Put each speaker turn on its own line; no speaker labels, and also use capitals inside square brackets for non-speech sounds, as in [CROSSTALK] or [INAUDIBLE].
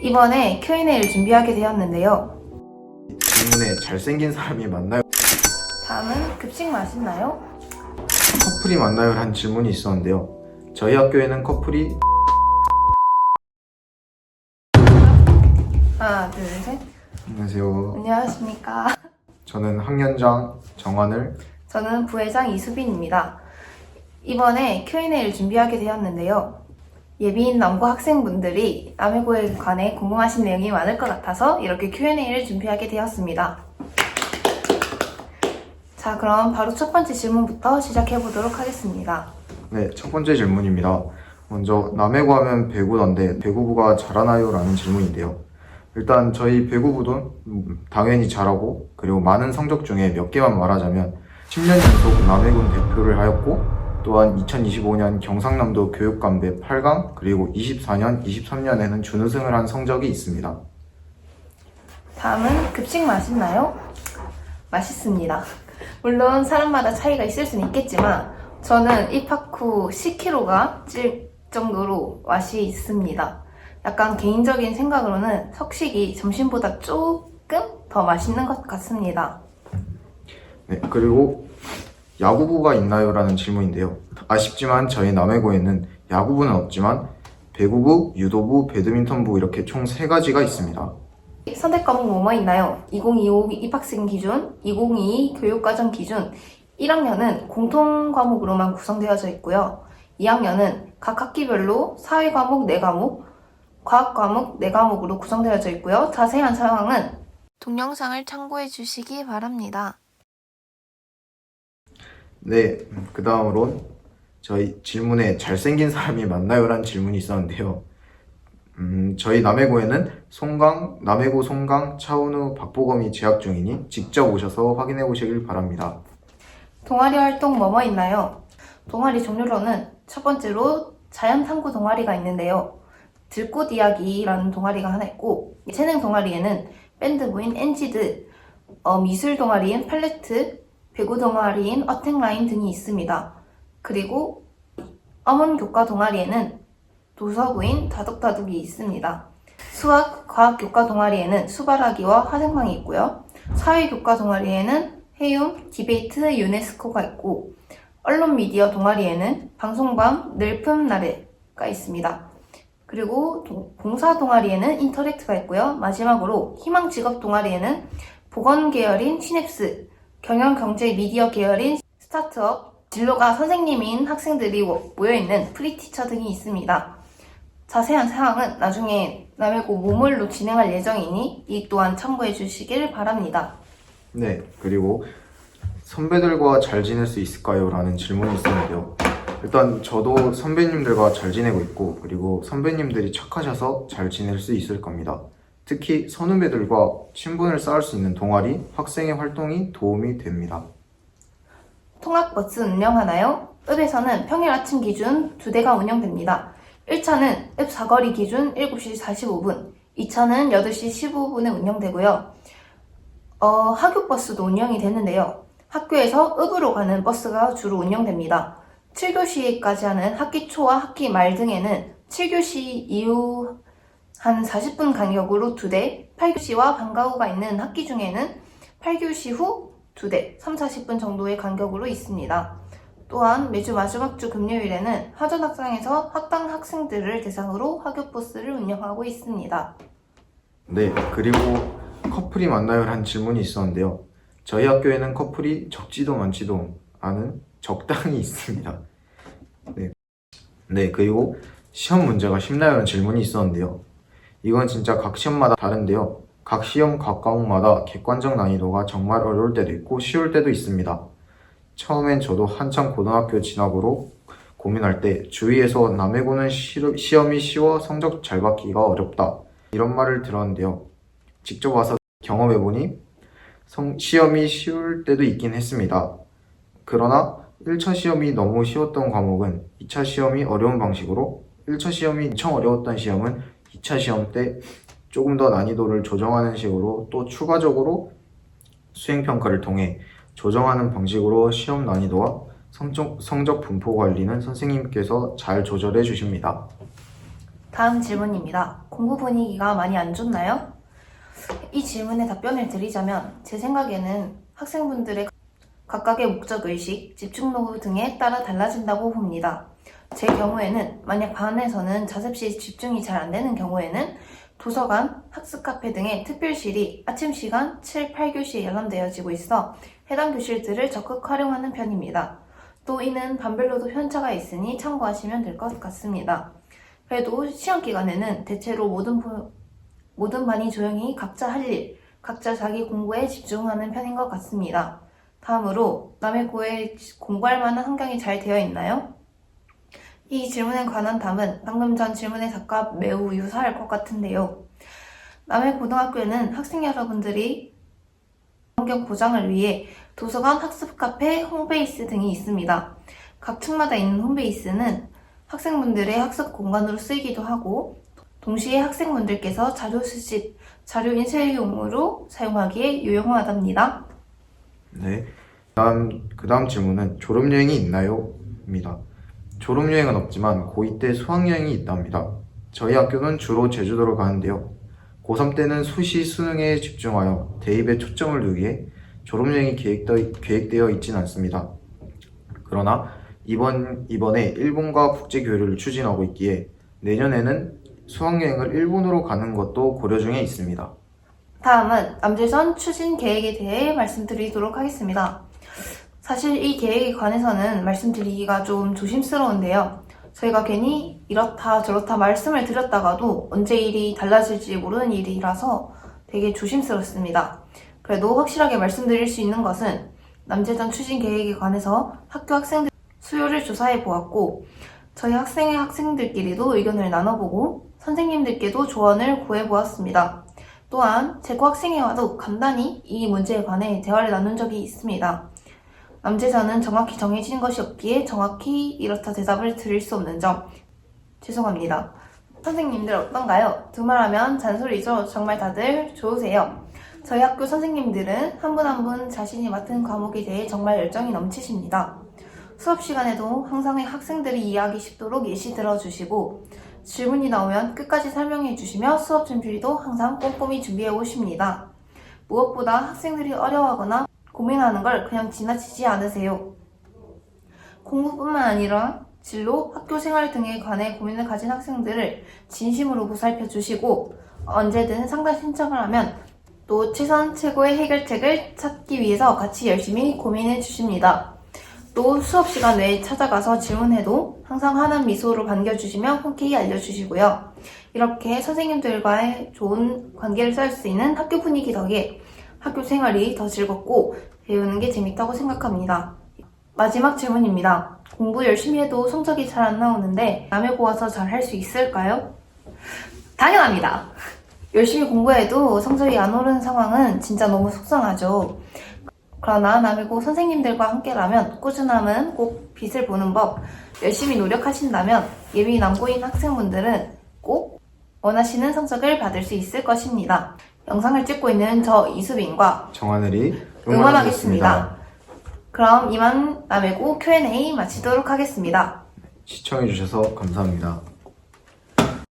이번에 Q&A를 준비하게 되었는데요.
질문에 잘생긴 사람이 맞나요?
다음은 급식 맛있나요?
커플이 맞나요? 란 질문이 있었는데요. 저희 학교에는 커플이
하나, 둘, 셋.
안녕하세요.
안녕하십니까.
저는 학년장 정환을
저는 부회장 이수빈입니다. 이번에 Q&A를 준비하게 되었는데요. 예비인 남고 학생분들이 남해고에 관해 궁금하신 내용이 많을 것 같아서 이렇게 Q&A를 준비하게 되었습니다. 자, 그럼 바로 첫 번째 질문부터 시작해 보도록 하겠습니다.
네, 첫 번째 질문입니다. 먼저 남해고 하면 배구던데 배구부가 잘하나요? 라는 질문인데요. 일단 저희 배구부도 음, 당연히 잘하고 그리고 많은 성적 중에 몇 개만 말하자면 10년 연속 남해군 대표를 하였고 또한 2025년 경상남도 교육감배 8강 그리고 24년, 23년에는 준우승을 한 성적이 있습니다.
다음은 급식 맛있나요? 맛있습니다. 물론 사람마다 차이가 있을 수는 있겠지만 저는 입학 후 10kg가 찔 정도로 맛이 있습니다. 약간 개인적인 생각으로는 석식이 점심보다 조금 더 맛있는 것 같습니다.
네, 그리고 야구부가 있나요? 라는 질문인데요. 아쉽지만 저희 남해고에는 야구부는 없지만 배구부, 유도부, 배드민턴부 이렇게 총 3가지가 있습니다.
선택 과목 뭐뭐 있나요? 2025 입학생 기준, 2022 교육과정 기준, 1학년은 공통 과목으로만 구성되어져 있고요. 2학년은 각 학기별로 사회 과목 4과목, 과학 과목 4과목으로 구성되어져 있고요. 자세한 사항은 동영상을 참고해 주시기 바랍니다.
네, 그 다음으론 저희 질문에 잘생긴 사람이 맞나요? 라는 질문이 있었는데요. 음, 저희 남해고에는 송강, 남해고 송강, 차은우, 박보검이 재학 중이니 직접 오셔서 확인해 보시길 바랍니다.
동아리 활동 뭐뭐 있나요? 동아리 종류로는 첫 번째로 자연탐구 동아리가 있는데요. 들꽃 이야기라는 동아리가 하나 있고 재능 동아리에는 밴드 부인 엔지드, 어, 미술 동아리인 팔레트, 배구 동아리인 어택라인 등이 있습니다. 그리고 어문 교과 동아리에는 도서부인 다독다독이 있습니다. 수학, 과학 교과 동아리에는 수발하기와 화생방이 있고요. 사회 교과 동아리에는 해움, 디베이트, 유네스코가 있고 언론 미디어 동아리에는 방송밤, 늘품 나래가 있습니다. 그리고 동- 봉사 동아리에는 인터랙트가 있고요. 마지막으로 희망 직업 동아리에는 보건 계열인 시냅스, 경영 경제 미디어 계열인 스타트업, 진로가 선생님인 학생들이 모여있는 프리티처 등이 있습니다. 자세한 사항은 나중에 남해고 모물로 진행할 예정이니 이 또한 참고해 주시길 바랍니다.
네, 그리고 선배들과 잘 지낼 수 있을까요? 라는 질문이 있었는데요. 일단 저도 선배님들과 잘 지내고 있고, 그리고 선배님들이 착하셔서 잘 지낼 수 있을 겁니다. 특히 선후배들과 친분을 쌓을 수 있는 동아리, 학생의 활동이 도움이 됩니다.
통학버스 운영하나요? 읍에서는 평일 아침 기준 두 대가 운영됩니다. 1차는 읍 사거리 기준 7시 45분, 2차는 8시 15분에 운영되고요. 어, 학교버스도 운영이 되는데요. 학교에서 읍으로 가는 버스가 주로 운영됩니다. 7교시까지 하는 학기 초와 학기 말 등에는 7교시 이후 한 40분 간격으로 2대, 8교시와 방과 후가 있는 학기 중에는 8교시 후 2대, 3, 40분 정도의 간격으로 있습니다. 또한 매주 마지막 주 금요일에는 하전학상에서 학당 학생들을 대상으로 학교 버스를 운영하고 있습니다.
네, 그리고 커플이 맞나요? 란 질문이 있었는데요. 저희 학교에는 커플이 적지도 많지도 않은 적당히 [LAUGHS] 있습니다. 네. 네, 그리고 시험 문제가 쉽나요? 라는 질문이 있었는데요. 이건 진짜 각 시험마다 다른데요. 각 시험, 각 과목마다 객관적 난이도가 정말 어려울 때도 있고 쉬울 때도 있습니다. 처음엔 저도 한참 고등학교 진학으로 고민할 때 주위에서 남해고는 시- 시험이 쉬워 성적 잘 받기가 어렵다. 이런 말을 들었는데요. 직접 와서 경험해보니 성- 시험이 쉬울 때도 있긴 했습니다. 그러나 1차 시험이 너무 쉬웠던 과목은 2차 시험이 어려운 방식으로 1차 시험이 엄청 어려웠던 시험은 2차 시험 때 조금 더 난이도를 조정하는 식으로 또 추가적으로 수행평가를 통해 조정하는 방식으로 시험 난이도와 성적, 성적 분포 관리는 선생님께서 잘 조절해 주십니다.
다음 질문입니다. 공부 분위기가 많이 안 좋나요? 이 질문에 답변을 드리자면 제 생각에는 학생분들의 각각의 목적 의식, 집중도구 등에 따라 달라진다고 봅니다. 제 경우에는 만약 반에서는 자습 시 집중이 잘 안 되는 경우에는 도서관, 학습 카페 등의 특별실이 아침 시간 7, 8교시에 열람되어지고 있어 해당 교실들을 적극 활용하는 편입니다. 또 이는 반별로도 편차가 있으니 참고하시면 될 것 같습니다. 그래도 시험 기간에는 대체로 모든, 부- 모든 반이 조용히 각자 할 일, 각자 자기 공부에 집중하는 편인 것 같습니다. 다음으로 남의 고에 공부할 만한 환경이 잘 되어 있나요? 이 질문에 관한 답은 방금 전 질문의 답과 매우 유사할 것 같은데요. 남의 고등학교에는 학생 여러분들이 환경 보장을 위해 도서관, 학습 카페, 홈베이스 등이 있습니다. 각 층마다 있는 홈베이스는 학생분들의 학습 공간으로 쓰이기도 하고 동시에 학생분들께서 자료 수집, 자료 인쇄용으로 사용하기에 유용하답니다.
네. 다음 그 다음 질문은 졸업 여행이 있나요?입니다. 졸업 여행은 없지만 고2 때 수학 여행이 있답니다. 저희 학교는 주로 제주도로 가는데요. 고3 때는 수시 수능에 집중하여 대입에 초점을 두기에 졸업 여행이 계획되, 계획되어 있진 않습니다. 그러나 이번 이번에 일본과 국제 교류를 추진하고 있기에 내년에는 수학 여행을 일본으로 가는 것도 고려 중에 있습니다.
다음은 남재선 추진 계획에 대해 말씀드리도록 하겠습니다. 사실 이 계획에 관해서는 말씀드리기가 좀 조심스러운데요. 저희가 괜히 이렇다 저렇다 말씀을 드렸다가도 언제 일이 달라질지 모르는 일이라서 되게 조심스럽습니다. 그래도 확실하게 말씀드릴 수 있는 것은 남재전 추진 계획에 관해서 학교 학생들 수요를 조사해 보았고 저희 학생의 학생들끼리도 의견을 나눠보고 선생님들께도 조언을 구해 보았습니다. 또한 제 고 학생회와도 간단히 이 문제에 관해 대화를 나눈 적이 있습니다. 남재자는 정확히 정해진 것이 없기에 정확히 이렇다 대답을 드릴 수 없는 점 죄송합니다. 선생님들 어떤가요? 두말하면 잔소리죠. 정말 다들 좋으세요. 저희 학교 선생님들은 한 분 한 분 자신이 맡은 과목에 대해 정말 열정이 넘치십니다. 수업 시간에도 항상 학생들이 이해하기 쉽도록 예시 들어주시고 질문이 나오면 끝까지 설명해 주시며 수업 준비도 항상 꼼꼼히 준비해 오십니다. 무엇보다 학생들이 어려워하거나 고민하는 걸 그냥 지나치지 않으세요. 공부뿐만 아니라 진로, 학교 생활 등에 관해 고민을 가진 학생들을 진심으로 보살펴 주시고 언제든 상담 신청을 하면 또 최선 최고의 해결책을 찾기 위해서 같이 열심히 고민해 주십니다. 또 수업 시간 외에 찾아가서 질문해도 항상 환한 미소로 반겨주시며 흔쾌히 알려주시고요. 이렇게 선생님들과의 좋은 관계를 쌓을 수 있는 학교 분위기 덕에 학교 생활이 더 즐겁고 배우는 게 재밌다고 생각합니다. 마지막 질문입니다. 공부 열심히 해도 성적이 잘 안 나오는데 남의 고와서 잘 할 수 있을까요? 당연합니다. 열심히 공부해도 성적이 안 오르는 상황은 진짜 너무 속상하죠. 그러나 남이고 선생님들과 함께라면 꾸준함은 꼭 빛을 보는 법. 열심히 노력하신다면 예비 남고인 학생분들은 꼭 원하시는 성적을 받을 수 있을 것입니다. 영상을 찍고 있는 저 이수빈과
정하늘이
응원하겠습니다. 그럼 이만 남의고 Q&A 마치도록 하겠습니다.
시청해주셔서 감사합니다.